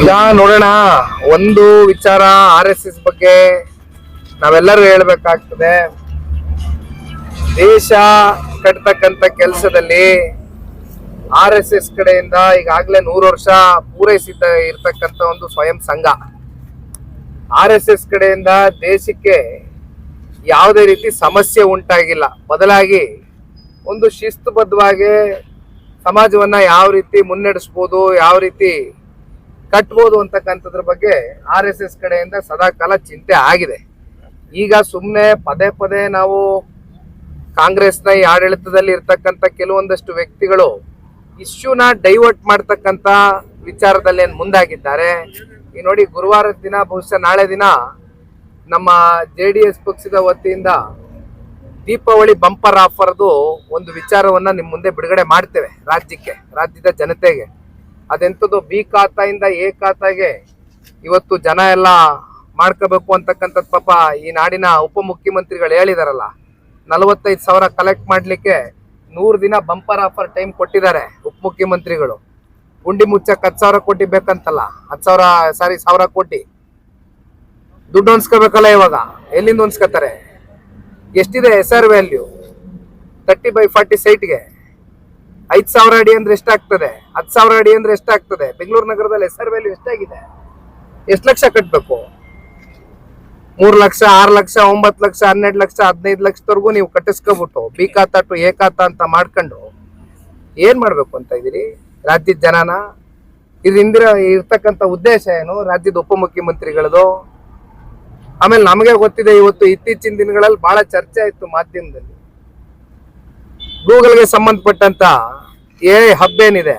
ಈಗ ನೋಡೋಣ, ಒಂದು ವಿಚಾರ ಆರ್ ಎಸ್ ಎಸ್ ಬಗ್ಗೆ ನಾವೆಲ್ಲರೂ ಹೇಳ್ಬೇಕಾಗ್ತದೆ. ದೇಶ ಕಟ್ತಕ್ಕಂತ ಕೆಲಸದಲ್ಲಿ ಆರ್ ಎಸ್ ಎಸ್ ಕಡೆಯಿಂದ ಈಗಾಗಲೇ ನೂರು ವರ್ಷ ಪೂರೈಸಿದ್ದ ಇರ್ತಕ್ಕಂತ ಒಂದು ಸ್ವಯಂ ಸಂಘ. ಆರ್ ಎಸ್ ಎಸ್ ಕಡೆಯಿಂದ ದೇಶಕ್ಕೆ ಯಾವುದೇ ರೀತಿ ಸಮಸ್ಯೆ ಉಂಟಾಗಿಲ್ಲ. ಬದಲಾಗಿ ಒಂದು ಶಿಸ್ತುಬದ್ಧವಾಗಿ ಸಮಾಜವನ್ನ ಯಾವ ರೀತಿ ಮುನ್ನಡೆಸ್ಬೋದು, ಯಾವ ರೀತಿ ಕಟ್ಬೋದು ಅಂತಕ್ಕಂಥದ್ರ ಬಗ್ಗೆ ಆರ್ ಎಸ್ ಎಸ್ ಕಡೆಯಿಂದ ಸದಾಕಾಲ ಚಿಂತೆ ಆಗಿದೆ. ಈಗ ಸುಮ್ಮನೆ ಪದೇ ಪದೇ ನಾವು ಕಾಂಗ್ರೆಸ್ನ ಈ ಆಡಳಿತದಲ್ಲಿ ಇರ್ತಕ್ಕಂಥ ಕೆಲವೊಂದಷ್ಟು ವ್ಯಕ್ತಿಗಳು ಇಶ್ಯೂನ ಡೈವರ್ಟ್ ಮಾಡ್ತಕ್ಕಂಥ ವಿಚಾರದಲ್ಲಿ ಏನು ಮುಂದಾಗಿದ್ದಾರೆ. ಈ ನೋಡಿ ಗುರುವಾರದ ದಿನ, ಬಹುಶಃ ನಾಳೆ ದಿನ ನಮ್ಮ ಜೆ ಡಿ ಎಸ್ ಪಕ್ಷದ ವತಿಯಿಂದ ದೀಪಾವಳಿ ಬಂಪರ್ ಆಫರ್ದು ಒಂದು ವಿಚಾರವನ್ನು ನಿಮ್ಮ ಮುಂದೆ ಬಿಡುಗಡೆ ಮಾಡ್ತೇವೆ ರಾಜ್ಯಕ್ಕೆ, ರಾಜ್ಯದ ಜನತೆಗೆ. ಅದೆಂಥದ್ದು ಬಿ ಖಾತಾಯಿಂದ ಎ ಖಾತಾಗೆ ಇವತ್ತು ಜನ ಎಲ್ಲ ಮಾಡ್ಕೋಬೇಕು ಅಂತಕ್ಕಂಥದ್ದು ಪಾಪ ಈ ನಾಡಿನ ಉಪಮುಖ್ಯಮಂತ್ರಿಗಳು ಹೇಳಿದಾರಲ್ಲ, ನಲವತ್ತೈದು ಸಾವಿರ ಕಲೆಕ್ಟ್ ಮಾಡಲಿಕ್ಕೆ ನೂರು ದಿನ ಬಂಪರ್ ಆಫರ್ ಟೈಮ್ ಕೊಟ್ಟಿದ್ದಾರೆ ಉಪಮುಖ್ಯಮಂತ್ರಿಗಳು. ಗುಂಡಿ ಮುಚ್ಚಕ್ಕೆ ಹತ್ತು ಸಾವಿರ ಕೋಟಿ ಬೇಕಂತಲ್ಲ, ಹತ್ತು ಸಾವಿರ, ಸಾರಿ ಸಾವಿರ ಕೋಟಿ. ದುಡ್ಡು ಹೊಂದ್ಸ್ಕೋಬೇಕಲ್ಲ ಇವಾಗ, ಎಲ್ಲಿಂದ ಹೊಂದ್ಸ್ಕೋತಾರೆ? ಎಷ್ಟಿದೆ S R value thirty by forty ಸೈಟ್ಗೆ ಐದು ಸಾವಿರ ಅಡಿ ಅಂದ್ರೆ ಎಷ್ಟಾಗ್ತದೆ? ಹತ್ತು ಸಾವಿರ ಅಡಿ ಅಂದ್ರೆ ಎಷ್ಟಾಗ್ತದೆ? ಬೆಂಗಳೂರು ನಗರದಲ್ಲಿ ಎಸ್ ಆರ್ ವ್ಯಾಲ್ಯೂ ಎಷ್ಟಾಗಿದೆ? ಎಷ್ಟು ಲಕ್ಷ ಕಟ್ಟಬೇಕು ಮೂರು ಲಕ್ಷ, ಆರು ಲಕ್ಷ, ಒಂಬತ್ತು ಲಕ್ಷ, ಹನ್ನೆರಡು ಲಕ್ಷ, ಹದಿನೈದು ಲಕ್ಷದವರೆಗೂ ನೀವು ಕಟ್ಟಿಸ್ಕೊಬಿಟ್ಟು ಬಿ ಖಾತಾ ಟು ಎ ಅಂತ ಮಾಡ್ಕೊಂಡು ಏನು ಮಾಡಬೇಕು ಅಂತ ಇದ್ದೀರಿ? ರಾಜ್ಯದ ಜನನ? ಇದಿಂದಿರ ಇರ್ತಕ್ಕಂಥ ಉದ್ದೇಶ ಏನು? ರಾಜ್ಯದ ಉಪಮುಖ್ಯಮಂತ್ರಿಗಳದು? ಆಮೇಲೆ ನಮಗೆ ಗೊತ್ತಿದೆ ಇವತ್ತು ಇತ್ತೀಚಿನ ದಿನಗಳಲ್ಲಿ ಬಹಳ ಚರ್ಚೆ ಆಯಿತು ಮಾಧ್ಯಮದಲ್ಲಿ. ಗೂಗಲ್ಗೆ ಸಂಬಂಧಪಟ್ಟಂತ ಏ ಹಬ್ ಏನಿದೆ?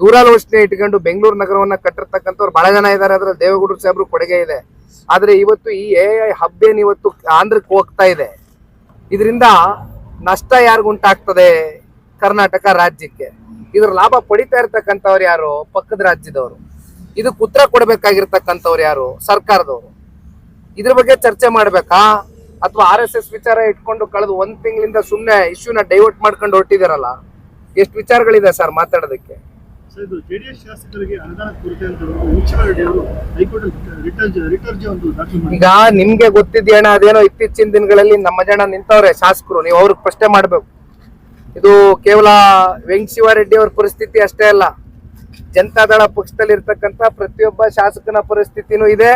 ದೂರಾಲೋಚನೆ ಇಟ್ಕೊಂಡು ಬೆಂಗಳೂರು ನಗರವನ್ನ ಕಟ್ಟಿರ್ತಕ್ಕಂಥವ್ರು ಬಹಳ ಜನ ಇದ್ದಾರೆ ಅದ್ರಲ್ಲಿ ದೇವೇಗೌಡರು ಸಾಹೇಬ್ರು ಕೊಡುಗೆ ಇದೆ. ಆದ್ರೆ ಇವತ್ತು ಈ ಎ ಐ ಹಬ್ ಏನ್ ಇವತ್ತು ಆಂಧ್ರಕ್ಕೆ ಹೋಗ್ತಾ ಇದೆ. ಇದರಿಂದ ನಷ್ಟ ಯಾರಿಗುಂಟಾಗ್ತದೆ ಕರ್ನಾಟಕ ರಾಜ್ಯಕ್ಕೆ. ಇದ್ರ ಲಾಭ ಪಡಿತಾ ಇರ್ತಕ್ಕಂಥವ್ರು ಯಾರು? ಪಕ್ಕದ ರಾಜ್ಯದವರು. ಇದಕ್ಕೆ ಉತ್ತರ ಕೊಡಬೇಕಾಗಿರ್ತಕ್ಕಂಥವ್ರು ಯಾರು? ಸರ್ಕಾರದವರು. ಇದ್ರ ಬಗ್ಗೆ ಚರ್ಚೆ ಮಾಡ್ಬೇಕಾ? ಅಥವಾ ಆರ್ ಎಸ್ ಎಸ್ ವಿಚಾರ ಇಟ್ಕೊಂಡು ಕಳೆದು ಒಂದ್ ತಿಂಗಳಿಂದ ಸುಮ್ಮನೆ ಇಶ್ಯೂನ ಡೈವರ್ಟ್ ಮಾಡ್ಕೊಂಡು ಹೊರಟಿದಾರಲ್ಲ? ಎಷ್ಟು ವಿಚಾರಗಳಿದೆ ಸರ್ ಮಾತಾಡೋದಕ್ಕೆ? ಇದು ಜೆಡಿಎಸ್ ಶಾಸಕರಿಗೆ ಅನುದಾನ ಕೊರತೆ ಅಂತ ರೆಡ್ಡಿ ಅವರು ಹೈಕೋರ್ಟ್ ಒಂದು ಈಗ ನಿಮ್ಗೆ ಗೊತ್ತಿದ್ಯಣ ಅದೇನೋ ಇತ್ತೀಚಿನ ದಿನಗಳಲ್ಲಿ ನಮ್ಮ ಜನ ನಿಂತವ್ರೆ ಶಾಸಕರು, ನೀವು ಅವ್ರಿಗೆ ಪ್ರಶ್ನೆ ಮಾಡ್ಬೇಕು. ಇದು ಕೇವಲ ವೆಂಕ್ ಶಿವಾರೆಡ್ಡಿ ಅವ್ರ ಪರಿಸ್ಥಿತಿ ಅಷ್ಟೇ ಅಲ್ಲ. ಜನತಾದಳ ಪಕ್ಷದಲ್ಲಿ ಇರ್ತಕ್ಕಂಥ ಪ್ರತಿಯೊಬ್ಬ ಶಾಸಕನ ಪರಿಸ್ಥಿತಿನೂ ಇದೆ.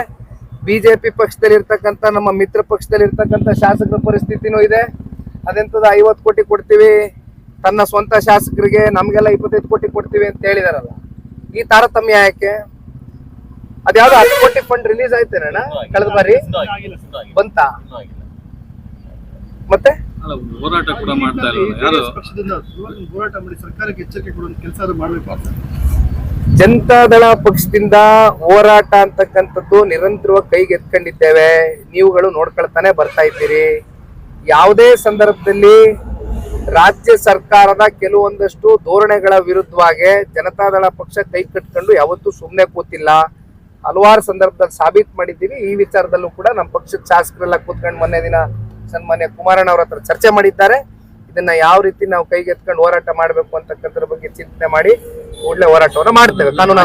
ಬಿಜೆಪಿ ಪಕ್ಷದಲ್ಲಿ ಇರ್ತಕ್ಕಂಥ ನಮ್ಮ ಮಿತ್ರ ಪಕ್ಷದಲ್ಲಿ ಇರ್ತಕ್ಕಂಥ ಶಾಸಕರ ಪರಿಸ್ಥಿತಿನೂ ಇದೆ. ಅದೆಂತದ ಐವತ್ತು ಕೋಟಿ ಕೊಡ್ತೀವಿ? ತನ್ನ ಸ್ವಂತ ಶಾಸಕರಿಗೆ ನಮ್ಗೆಲ್ಲ ಇಪ್ಪತ್ತೈದು ಕೋಟಿ ಕೊಡ್ತೀವಿ ಅಂತ ಹೇಳಿದಾರಲ್ಲ ಈ ತಾರತಮ್ಯ ಯಾಕೆ? ಅದ್ಯಾವ್ದು ಹತ್ತು ಕೋಟಿ ಫಂಡ್ ರಿಲೀಸ್ ಆಯ್ತೇನಣ್ಣ ಕಳೆದ ಬಾರಿ? ಬಂತ? ಮತ್ತೆ? ಹೋರಾಟ ಕೂಡ ಮಾಡ್ತಾ ಇಲ್ಲ ಹೋರಾಟ ಮಾಡಿ ಸರ್ಕಾರಕ್ಕೆ ಎಚ್ಚರಿಕೆ ಕೊಡುವಂತ ಕೆಲಸ ಮಾಡಬೇಕು ಅಂತ. ಜನತಾದಳ ಪಕ್ಷದಿಂದ ಹೋರಾಟ ಅಂತಕ್ಕಂಥದ್ದು ನಿರಂತರವಾಗಿ ಕೈಗೆ ಎತ್ಕೊಂಡಿದ್ದೇವೆ. ನೀವುಗಳು ನೋಡ್ಕೊಳ್ತಾನೆ ಬರ್ತಾ ಇದ್ದೀರಿ. ಯಾವುದೇ ಸಂದರ್ಭದಲ್ಲಿ ರಾಜ್ಯ ಸರ್ಕಾರದ ಕೆಲವೊಂದಷ್ಟು ಧೋರಣೆಗಳ ವಿರುದ್ಧವಾಗಿ ಜನತಾದಳ ಪಕ್ಷ ಕೈ ಕಟ್ಕೊಂಡು ಯಾವತ್ತೂ ಸುಮ್ಮನೆ ಕೂತಿಲ್ಲ. ಹಲವಾರು ಸಂದರ್ಭದಲ್ಲಿ ಸಾಬೀತು ಮಾಡಿದ್ದೀವಿ. ಈ ವಿಚಾರದಲ್ಲೂ ಕೂಡ ನಮ್ಮ ಪಕ್ಷದ ಶಾಸಕರೆಲ್ಲ ಕೂತ್ಕೊಂಡು ಮೊನ್ನೆ ದಿನ ಸನ್ಮಾನ್ಯ ಕುಮಾರಣ್ಣ ಅವ್ರ ಹತ್ರ ಚರ್ಚೆ ಮಾಡಿದ್ದಾರೆ. ಇದನ್ನ ಯಾವ ರೀತಿ ನಾವು ಕೈಗೆತ್ಕೊಂಡು ಹೋರಾಟ ಮಾಡಬೇಕು ಅಂತಕ್ಕಂಥದ್ರ ಬಗ್ಗೆ ಚಿಂತನೆ ಮಾಡಿ ಒಳ್ಳೆ ಹೋರಾಟವನ್ನು ಮಾಡ್ತೇವೆ. ಕಾನೂನು